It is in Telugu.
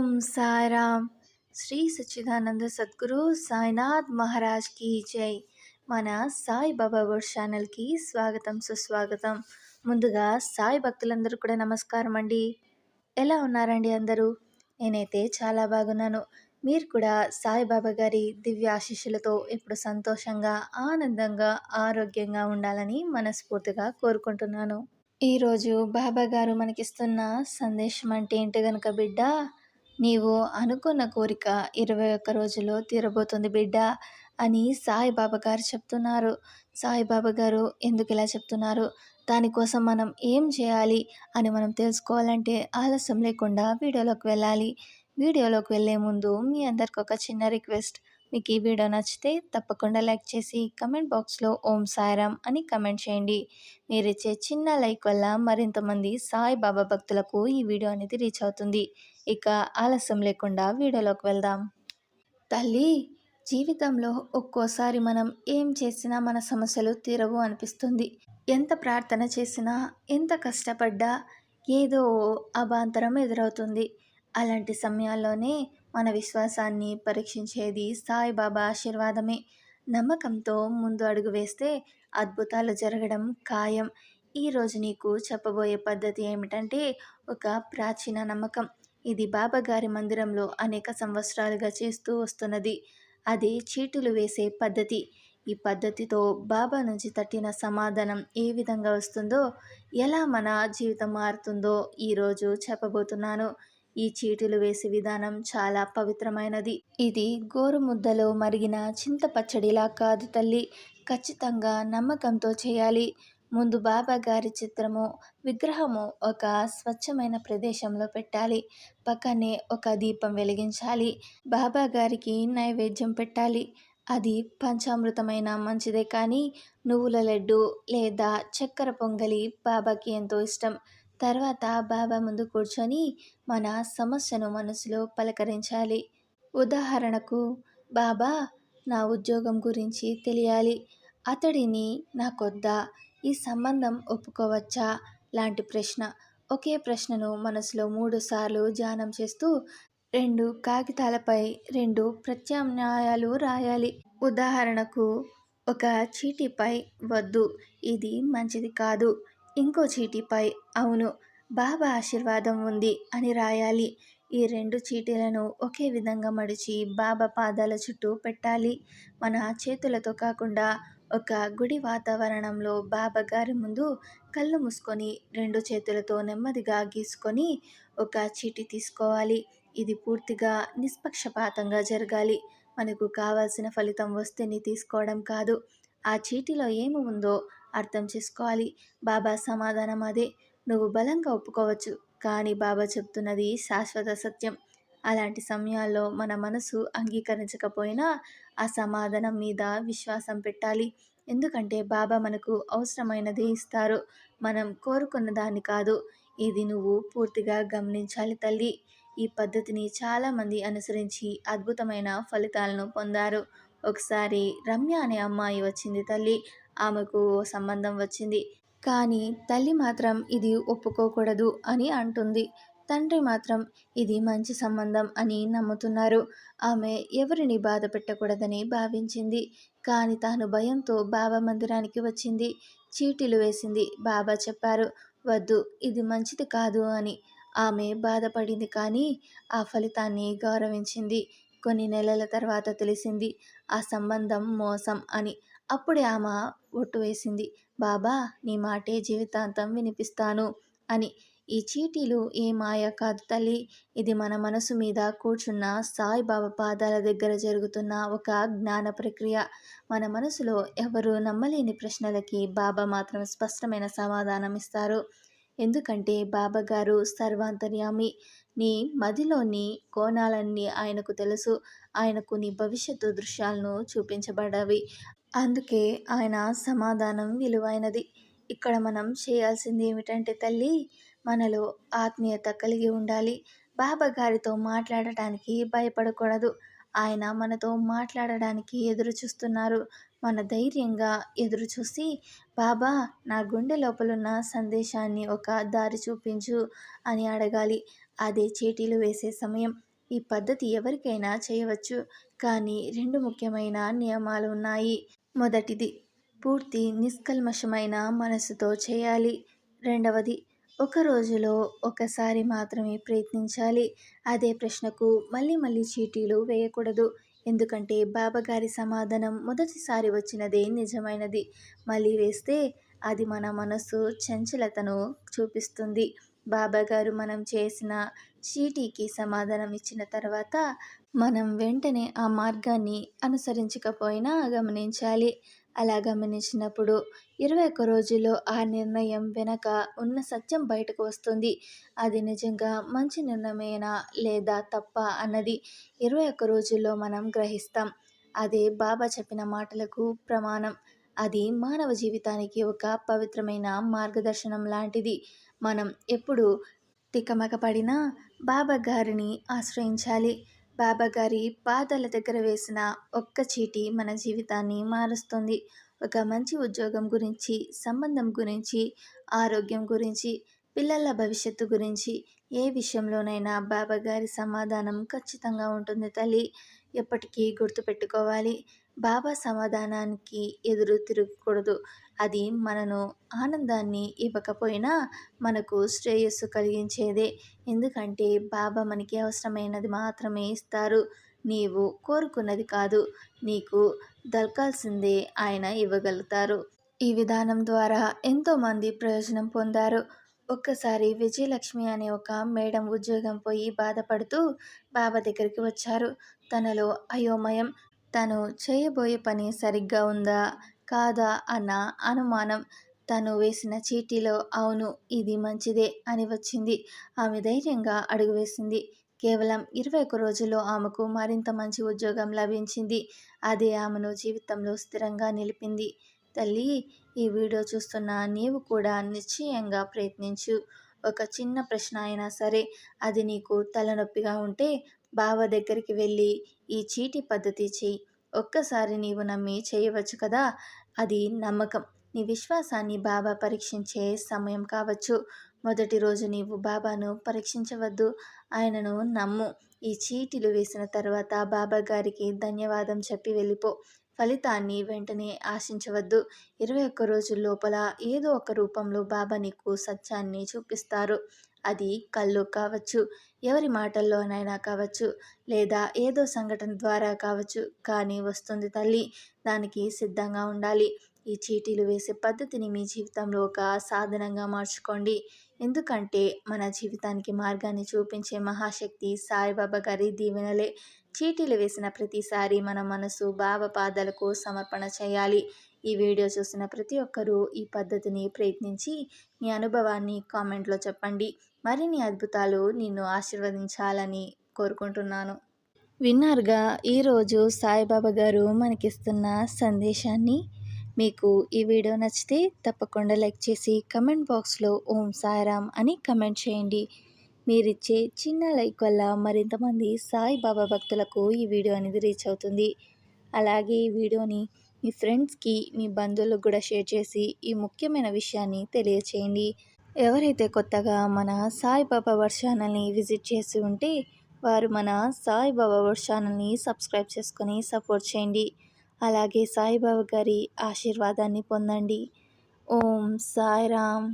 ఓం సారాం శ్రీ సచ్చిదానంద సద్గురు సాయినాథ్ మహారాజ్కి జై. మన సాయి బాబా వర్డ్ ఛానల్కి స్వాగతం సుస్వాగతం. ముందుగా సాయి భక్తులందరూ కూడా నమస్కారం అండి. ఎలా ఉన్నారండి అందరూ? నేనైతే చాలా బాగున్నాను. మీరు కూడా సాయిబాబా గారి దివ్య ఆశీస్సులతో ఎప్పుడు సంతోషంగా ఆనందంగా ఆరోగ్యంగా ఉండాలని మనస్ఫూర్తిగా కోరుకుంటున్నాను. ఈరోజు బాబా గారు మనకిస్తున్న సందేశం అంటే ఏంటి గనుక బిడ్డ? నీవు అనుకున్న కోరిక ఇరవై ఒక్క రోజుల్లో తీరబోతుంది బిడ్డ అని సాయిబాబా గారు చెప్తున్నారు. సాయిబాబా గారు ఎందుకు ఇలా చెప్తున్నారు? దానికోసం మనం ఏం చేయాలి అని మనం తెలుసుకోవాలంటే ఆలస్యం లేకుండా వీడియోలోకి వెళ్ళాలి. వీడియోలోకి వెళ్ళే ముందు మీ అందరికి ఒక చిన్న రిక్వెస్ట్. మీకు ఈ వీడియో నచ్చితే తప్పకుండా లైక్ చేసి కమెంట్ బాక్స్లో ఓం సాయిరామ్ అని కమెంట్ చేయండి. మీరు ఇచ్చే చిన్న లైక్ వల్ల మరింతమంది సాయిబాబా భక్తులకు ఈ వీడియో అనేది రీచ్ అవుతుంది. ఇక ఆలస్యం లేకుండా వీడియోలోకి వెళ్దాం. తల్లి జీవితంలో ఒక్కోసారి మనం ఏం చేసినా మన సమస్యలు తీరవు అనిపిస్తుంది. ఎంత ప్రార్థన చేసినా ఎంత కష్టపడ్డా ఏదో అభాంతరం ఎదురవుతుంది. అలాంటి సమయాల్లోనే మన విశ్వాసాన్ని పరీక్షించేది సాయిబాబా ఆశీర్వాదమే. నమ్మకంతో ముందు అడుగు వేస్తే అద్భుతాలు జరగడం ఖాయం. ఈరోజు నీకు చెప్పబోయే పద్ధతి ఏమిటంటే ఒక ప్రాచీన నమ్మకం. ఇది బాబాగారి మందిరంలో అనేక సంవత్సరాలుగా చేస్తూ వస్తున్నది. అది చీటులు వేసే పద్ధతి. ఈ పద్ధతితో బాబా నుంచి తట్టిన సమాధానం ఏ విధంగా వస్తుందో ఎలా మన జీవితం మారుతుందో ఈరోజు చెప్పబోతున్నాను. ఈ చీటులు వేసే విధానం చాలా పవిత్రమైనది. ఇది గోరుముద్దలో మరిగిన చింత పచ్చడిలా కాదు తల్లి. ఖచ్చితంగా నమ్మకంతో చేయాలి. ముందు బాబా గారి చిత్రము విగ్రహము ఒక స్వచ్ఛమైన ప్రదేశంలో పెట్టాలి. పక్కనే ఒక దీపం వెలిగించాలి. బాబా గారికి నైవేద్యం పెట్టాలి. అది పంచామృతమైన మంచిదే కానీ నువ్వుల లడ్డు లేదా చక్కెర పొంగలి బాబాకి ఎంతో ఇష్టం. తర్వాత బాబా ముందు కూర్చొని మన సమస్యను మనసులో పలకరించాలి. ఉదాహరణకు బాబా నా ఉద్యోగం గురించి తెలియాలి. అతడిని నాకొద్దా ఈ సంబంధం ఒప్పుకోవచ్చా? లాంటి ప్రశ్న. ఒకే ప్రశ్నను మనసులో మూడుసార్లు ధ్యానం చేస్తూ రెండు కాగితాలపై రెండు ప్రత్యామ్నాయాలు రాయాలి. ఉదాహరణకు ఒక చీటీపై వద్దు ఇది మంచిది కాదు. ఇంకో చీటీపై అవును బాబా ఆశీర్వాదం ఉంది అని రాయాలి. ఈ రెండు చీటీలను ఒకే విధంగా మడిచి బాబా పాదాల చుట్టూ పెట్టాలి. మన చేతులతో కాకుండా ఒక గుడి వాతావరణంలో బాబా గారి ముందు కళ్ళు మూసుకొని రెండు చేతులతో నెమ్మదిగా గీసుకొని ఒక చీటీ తీసుకోవాలి. ఇది పూర్తిగా నిష్పక్షపాతంగా జరగాలి. మనకు కావాల్సిన ఫలితం వస్తేనే తీసుకోవడం కాదు. ఆ చీటీలో ఏమి ఉందో అర్థం చేసుకోవాలి. బాబా సమాధానం అదే. నువ్వు బలంగా ఒప్పుకోవచ్చు. కానీ బాబా చెప్తున్నది శాశ్వత సత్యం. అలాంటి సమయాల్లో మన మనసు అంగీకరించకపోయినా ఆ సమాధానం మీద విశ్వాసం పెట్టాలి. ఎందుకంటే బాబా మనకు అవసరమైనది ఇస్తారు. మనం కోరుకున్న దాన్ని కాదు. ఇది నువ్వు పూర్తిగా గమనించాలి తల్లి. ఈ పద్ధతిని చాలామంది అనుసరించి అద్భుతమైన ఫలితాలను పొందారు. ఒకసారి రమ్య అనే అమ్మాయి వచ్చింది తల్లి. ఆమెకు సంబంధం వచ్చింది. కానీ తల్లి మాత్రం ఇది ఒప్పుకోకూడదు అని అంటుంది. తండ్రి మాత్రం ఇది మంచి సంబంధం అని నమ్ముతున్నారు. ఆమె ఎవరిని బాధ పెట్టకూడదని భావించింది. కానీ తాను భయంతో బాబా మందిరానికి వచ్చింది. చీటీలు వేసింది. బాబా చెప్పారు వద్దు ఇది మంచిది కాదు అని. ఆమె బాధపడింది కానీ ఆ ఫలితాన్ని గౌరవించింది. కొన్ని నెలల తర్వాత తెలిసింది ఆ సంబంధం మోసం అని. అప్పుడే ఆమె ఒట్టు వేసింది బాబా నీ మాటే జీవితాంతం వినిపిస్తాను అని. ఈ చీటీలు ఏ మాయ కాదు తల్లి. ఇది మన మనసు మీద కూర్చున్న సాయిబాబా పాదాల దగ్గర జరుగుతున్న ఒక జ్ఞాన ప్రక్రియ. మన మనసులో ఎవరు నమ్మలేని ప్రశ్నలకి బాబా మాత్రం స్పష్టమైన సమాధానం ఇస్తారు. ఎందుకంటే బాబా గారు సర్వాంతర్యామి. నీ మదిలోని కోణాలన్నీ ఆయనకు తెలుసు. ఆయనకు నీ భవిష్యత్తు దృశ్యాలను చూపించబడవి అందుకే ఆయన సమాధానం విలువైనది. ఇక్కడ మనం చేయాల్సింది ఏమిటంటే తల్లి మనలో ఆత్మీయత కలిగి ఉండాలి. బాబా గారితో మాట్లాడటానికి భయపడకూడదు. ఆయన మనతో మాట్లాడడానికి ఎదురు చూస్తున్నారు. మన ధైర్యంగా ఎదురు చూసి బాబా నా గుండె లోపలున్న సందేశాన్ని ఒక దారి చూపించు అని అడగాలి. అదే చీటీలు వేసే సమయం. ఈ పద్ధతి ఎవరికైనా చేయవచ్చు. కానీ రెండు ముఖ్యమైన నియమాలు ఉన్నాయి. మొదటిది పూర్తి నిష్కల్మషమైన మనసుతో చేయాలి. రెండవది ఒక రోజులో ఒకసారి మాత్రమే ప్రయత్నించాలి. అదే ప్రశ్నకు మళ్ళీ మళ్ళీ చీటీలు వేయకూడదు. ఎందుకంటే బాబాగారి సమాధానం మొదటిసారి వచ్చినదే నిజమైనది. మళ్ళీ వేస్తే అది మన మనసు చంచలతను చూపిస్తుంది. బాబా గారు మనం చేసిన చీటీకి సమాధానం ఇచ్చిన తర్వాత మనం వెంటనే ఆ మార్గాన్ని అనుసరించకపోయినా గమనించాలి. అలా గమనించినప్పుడు ఇరవై ఒక్క రోజుల్లో ఆ నిర్ణయం వెనక ఉన్న సత్యం బయటకు వస్తుంది. అది నిజంగా మంచి నిర్ణయమేనా లేదా తప్ప అన్నది ఇరవై ఒక్క రోజుల్లో మనం గ్రహిస్తాం. అదే బాబా చెప్పిన మాటలకు ప్రమాణం. అది మానవ జీవితానికి ఒక పవిత్రమైన మార్గదర్శనం లాంటిది. మనం ఎప్పుడు తికమక పడినా బాబా గారిని ఆశ్రయించాలి. బాబా గారి పాదాల దగ్గర వేసిన ఒక్క చీటి మన జీవితాన్ని మారుస్తుంది. ఒక మంచి ఉద్యోగం గురించి సంబంధం గురించి ఆరోగ్యం గురించి పిల్లల భవిష్యత్తు గురించి ఏ విషయంలోనైనా బాబా గారి సమాధానం ఖచ్చితంగా ఉంటుంది తల్లి. ఎప్పటికీ గుర్తుపెట్టుకోవాలి. బాబా సమాధానానికి ఎదురు తిరగకూడదు. అది మనను ఆనందాన్ని ఇవ్వకపోయినా మనకు శ్రేయస్సు కలిగించేదే. ఎందుకంటే బాబా మనకి అవసరమైనది మాత్రమే ఇస్తారు. నీవు కోరుకున్నది కాదు. నీకు దొరకాల్సిందే ఆయన ఇవ్వగలుగుతారు. ఈ విధానం ద్వారా ఎంతోమంది ప్రయోజనం పొందారు. ఒక్కసారి విజయలక్ష్మి అనే ఒక మేడం ఉద్యోగం పోయి బాధపడుతూ బాబా దగ్గరికి వచ్చారు. తనలో అయోమయం తను చేయబోయే పని సరిగ్గా ఉందా కాదా అన్న అనుమానం తను వేసిన చీటీలో అవును ఇది మంచిదే అని వచ్చింది. ఆమె ధైర్యంగా అడుగు వేసింది. కేవలం ఇరవై ఒక్క రోజుల్లో ఆమెకు మరింత మంచి ఉద్యోగం లభించింది. అదే ఆమెను జీవితంలో స్థిరంగా నిలిపింది. తల్లి ఈ వీడియో చూస్తున్న నీవు కూడా నిశ్చయంగా ప్రయత్నించు. ఒక చిన్న ప్రశ్న అయినా సరే అది నీకు తలనొప్పిగా ఉంటే బావ దగ్గరికి వెళ్ళి ఈ చీటి పద్ధతి చెయ్యి. ఒక్కసారి నీవు నమ్మి చేయవచ్చు కదా? అది నమ్మకం. నీ విశ్వాసాన్ని బాబా పరీక్షించే సమయం కావచ్చు. మొదటి రోజు నీవు బాబాను పరీక్షించవద్దు. ఆయనను నమ్ము. ఈ చీటీలు వేసిన తర్వాత బాబా గారికి ధన్యవాదం చెప్పి వెళ్ళిపో. ఫలితాన్ని వెంటనే ఆశించవద్దు. ఇరవై ఒక్క రోజుల లోపల ఏదో ఒక రూపంలో బాబా నీకు సత్యాన్ని చూపిస్తారు. అది కళ్ళు కావచ్చు ఎవరి మాటల్లోనైనా కావచ్చు లేదా ఏదో సంఘటన ద్వారా కావచ్చు. కానీ వస్తుంది తల్లి దానికి సిద్ధంగా ఉండాలి. ఈ చీటీలు వేసే పద్ధతిని మీ జీవితంలో ఒక సాధనంగా మార్చుకోండి. ఎందుకంటే మన జీవితానికి మార్గాన్ని చూపించే మహాశక్తి సాయిబాబా గారి దీవెనలే. చీటీలు వేసిన ప్రతిసారి మన మనసు భావ పాదాలకు సమర్పణ చేయాలి. ఈ వీడియో చూసిన ప్రతి ఒక్కరూ ఈ పద్ధతిని ప్రయత్నించి మీ అనుభవాన్ని కామెంట్లో చెప్పండి. మరిన్ని అద్భుతాలు నిన్ను ఆశీర్వదించాలని కోరుకుంటున్నాను. విన్నారుగా ఈరోజు సాయిబాబా గారు మనకిస్తున్న సందేశాన్ని మీకు ఈ వీడియో నచ్చితే తప్పకుండా లైక్ చేసి కమెంట్ బాక్స్లో ఓం సాయిరామ్ అని కమెంట్ చేయండి. మీరిచ్చే చిన్న లైక్ వల్ల మరింతమంది సాయిబాబా భక్తులకు ఈ వీడియో అనేది రీచ్ అవుతుంది. అలాగే ఈ వీడియోని మీ ఫ్రెండ్స్కి మీ బంధువులకు కూడా షేర్ చేసి ఈ ముఖ్యమైన విషయాన్ని తెలియచేయండి. ఎవరైతే కొత్తగా మన సాయిబాబా వర్ష ఛానల్ని విజిట్ చేసి ఉంటే వారు మన సాయిబాబా వర్ష ఛానల్ని సబ్స్క్రైబ్ చేసుకొని సపోర్ట్ చేయండి. అలాగే సాయిబాబా గారి ఆశీర్వాదాన్ని పొందండి. ఓం సాయిరామ్.